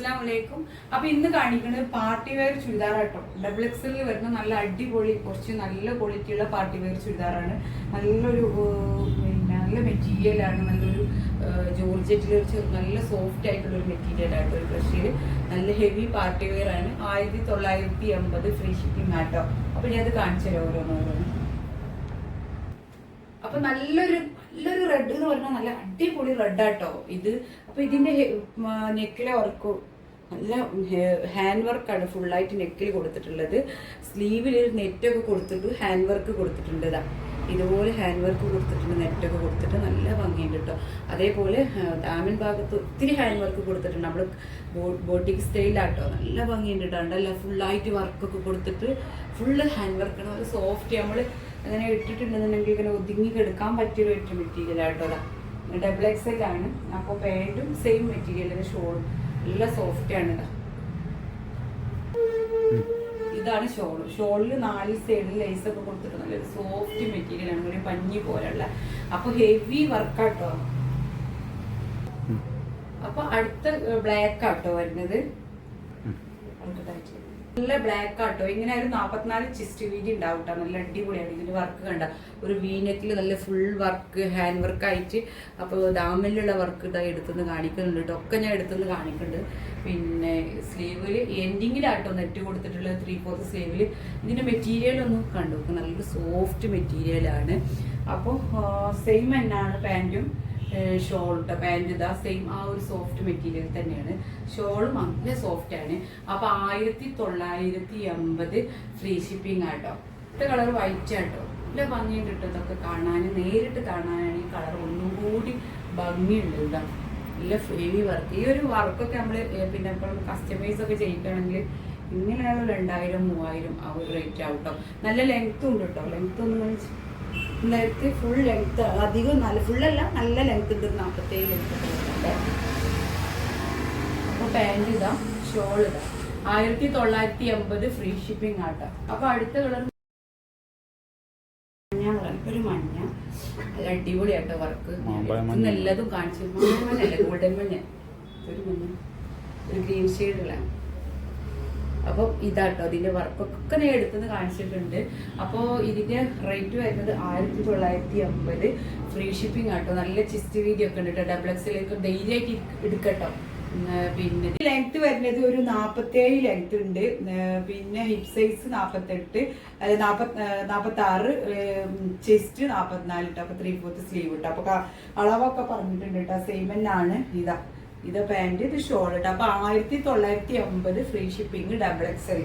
അസ്സാം വലൈക്കും അപ്പൊ ഇന്ന് കാണിക്കുന്നത് പാർട്ടി വെയർ ചുരിദാർ കേട്ടോ. ഡബിൾ എക്സലിൽ വരുന്ന നല്ല അടിപൊളി കുറച്ച് നല്ല ക്വാളിറ്റിയുള്ള പാർട്ടി വെയർ ചുരിദാറാണ്. നല്ലൊരു പിന്നെ നല്ല മെറ്റീരിയലാണ് നല്ലൊരു ജോർജറ്റിൽ നല്ല സോഫ്റ്റ് ആയിട്ടുള്ള ഒരു മെറ്റീരിയൽ ആണ് ഒരു ബ്രഷിൽ നല്ല ഹെവി പാർട്ടി വെയർ ആണ്. ആയിരത്തി തൊള്ളായിരത്തി എൺപത് ഫ്രീ ഷിപ്പിംഗ് ആട്ടോ അപ്പൊ ഞാൻ അത് കാണിച്ചു തരാം ഓരോന്നോരോന്ന്. അപ്പൊ നല്ലൊരു നല്ലൊരു റെഡ് എന്ന് പറഞ്ഞാൽ നല്ല അടിപൊളി റെഡ് ആട്ടോ ഇത്. അപ്പൊ ഇതിന്റെ നെക്കിലെ വർക്ക് നല്ല ഹാൻഡ് വർക്കാണ് ഫുള്ളായിട്ട് നെക്കിൽ കൊടുത്തിട്ടുള്ളത്. സ്ലീവിൽ ഒരു നെറ്റൊക്കെ കൊടുത്തിട്ട് ഹാൻഡ് വർക്ക് കൊടുത്തിട്ടുണ്ട് ഇതാ ഇതുപോലെ ഹാൻഡ് വർക്ക് കൊടുത്തിട്ടുണ്ട് നെറ്റൊക്കെ കൊടുത്തിട്ട് നല്ല ഭംഗിയുണ്ട് കേട്ടോ അതേപോലെ ഡാമിൻ ഭാഗത്ത് ഒത്തിരി ഹാൻഡ് വർക്ക് കൊടുത്തിട്ടുണ്ട് നമ്മൾ ബോട്ടിക് സ്റ്റൈലാട്ടോ നല്ല ഭംഗിയുണ്ട് കേട്ടോ ഉണ്ടല്ല ഫുള്ളായിട്ട് വർക്കൊക്കെ കൊടുത്തിട്ട് ഫുള്ള് ഹാൻഡ് വർക്കാണ് നല്ല സോഫ്റ്റ് നമ്മൾ അങ്ങനെ ഇട്ടിട്ടുണ്ടെന്നുണ്ടെങ്കിൽ ഇങ്ങനെ ഒതുങ്ങി കിടക്കാൻ പറ്റിയൊരു ഒറ്റ മെറ്റീരിയൽ ആട്ടോ അതാ. ഡബിൾ എക്സ് എൽ ആണ്. അപ്പോൾ പാന്റും സെയിം മെറ്റീരിയൽ ഷോളും നല്ല സോഫ്റ്റ് ആണ് ഇതാ ഇതാണ് ഷോൾ ഷോളിൽ നാല് സൈഡിൽ ലൈസ് ഒക്കെ കൊടുത്തിട്ട് നല്ലൊരു സോഫ്റ്റ് മെറ്റീരിയൽ ആണ്. ഒരു പഞ്ഞി പോലുള്ള അപ്പൊ ഹെവി വർക്കാട്ടോ അപ്പൊ അടുത്ത ബ്ലാക്ക് ആട്ടോ വരുന്നത്. നല്ല ബ്ലാക്ക് ആട്ടോ. ഇങ്ങനെ ഒരു നാപ്പത്തിനാല് ചിസ്റ്റ് വീതി ഉണ്ടാവും. നല്ല അടിപൊളിയാണ് ഇതിന്റെ വർക്ക് കണ്ട. ഒരു വീനക്കിൽ നല്ല ഫുൾ വർക്ക് ഹാൻഡ് വർക്ക് ആയിട്ട് അപ്പോൾ ദാമിലുള്ള വർക്ക് ഇതാ എടുത്തുനിന്ന് കാണിക്കുന്നുണ്ട് ഒക്കെ ഞാൻ എടുത്തുനിന്ന് കാണിക്കുന്നുണ്ട്. പിന്നെ സ്ലീവിൽ എൻഡിങ്ങിലാട്ടോ നെറ്റ് കൊടുത്തിട്ടുള്ള ത്രീ ഫോർത്ത് സ്ലീവിൽ ഇതിന്റെ മെറ്റീരിയൽ ഒന്ന് കണ്ടു? നല്ലൊരു നല്ല സോഫ്റ്റ് മെറ്റീരിയലാണ് അപ്പോൾ സെയിം തന്നെയാണ് പാന്റും ഷോൾ കേട്ടോ പാന്റ് ഇതാ സെയിം ആ ഒരു സോഫ്റ്റ് മെറ്റീരിയൽ തന്നെയാണ്. ഷോളും നല്ല സോഫ്റ്റ് ആണ്. അപ്പൊ ആയിരത്തി തൊള്ളായിരത്തി എൺപത് ഫ്രീ ഷിപ്പിംഗ് ആട്ടോ. ഇത് കളർ വൈറ്റ് ആട്ടോ. നല്ല ഭംഗിയുണ്ട് കേട്ടോ ഇതൊക്കെ കാണാൻ. നേരിട്ട് കാണാനാണ് ഈ കളർ ഒന്നും കൂടി ഭംഗിയുണ്ട് ഇതാ നല്ല ഫ്രീ വർക്ക് ഈ ഒരു വർക്കൊക്കെ നമ്മൾ പിന്നെ ഇപ്പോൾ കസ്റ്റമൈസ് ഒക്കെ ചെയ്യിക്കുകയാണെങ്കിൽ ഇങ്ങനെയുള്ള രണ്ടായിരം മൂവായിരം ആ ഒരു റേറ്റ് ആവും കേട്ടോ. നല്ല ലെങ്ത്തും ഉണ്ട് കേട്ടോ. ലെങ്ത് ഒന്ന് ലെങ്ത് ഫുൾ ലെങ്ത് അധികം നല്ല ഫുള്ളല്ല നല്ല ലെങ്ത് ഉണ്ട് നാൽപ്പത്തേഴ് ലെങ്ത് അപ്പൊ പാന്റ് ഇതാ ഷോൾ ഇതാ ആയിരത്തി തൊള്ളായിരത്തി എൺപത് ഫ്രീ ഷിപ്പിംഗ് ആട്ടോ. അപ്പൊ അടുത്ത കളർ മഞ്ഞ ഒരു മഞ്ഞ. നല്ല അടിപൊളിയാട്ടോ വർക്ക്. നല്ലതും കാണിച്ചു ഗോൾഡൻ മഞ്ഞ? ഒരു മഞ്ഞ. ഒരു ഗ്രീൻ ഷെയ്ഡുള്ള അപ്പോൾ ഇതാട്ടോ ഇതിന്റെ വർക്കൊക്കെ ഞാൻ എടുത്തത് കാണിച്ചിട്ടുണ്ട്. അപ്പോൾ ഇതിന്റെ റേറ്റ് വരുന്നത് ആയിരത്തി തൊള്ളായിരത്തി അമ്പത് ഫ്രീ ഷിപ്പിംഗ് ആട്ടോ. നല്ല ചിസ്റ്റ് വീതി ഒക്കെ ഉണ്ട് കേട്ടോ ഡബിൾ എക്സിലേക്ക് ധൈര്യമായിട്ട് എടുക്കട്ടോ. പിന്നെ ലെങ്ത് വരുന്നത് ഒരു നാപ്പത്തേഴ് ലെങ്ത് ഉണ്ട്. പിന്നെ ഹിപ് സൈസ് നാപ്പത്തെട്ട് അല്ല നാപ്പത്തി ആറ് ചെസ്റ്റ് നാപ്പത്തിനാല് കേട്ടോ അപ്പൊ ത്രീ ഫോർത്ത് സ്ലീവ് കേട്ടോ അപ്പൊ അളവൊക്കെ പറഞ്ഞിട്ടുണ്ട് കേട്ടോ സെയിം തന്നെയാണ്. ഇതാ. ഇത് പാന്റ് ഇത് ഷോൾ കേട്ടോ അപ്പൊ ആയിരത്തി തൊള്ളായിരത്തി അമ്പത് ഫ്രീ ഷിപ്പിംഗ് ഡബിൾ എക്സൽ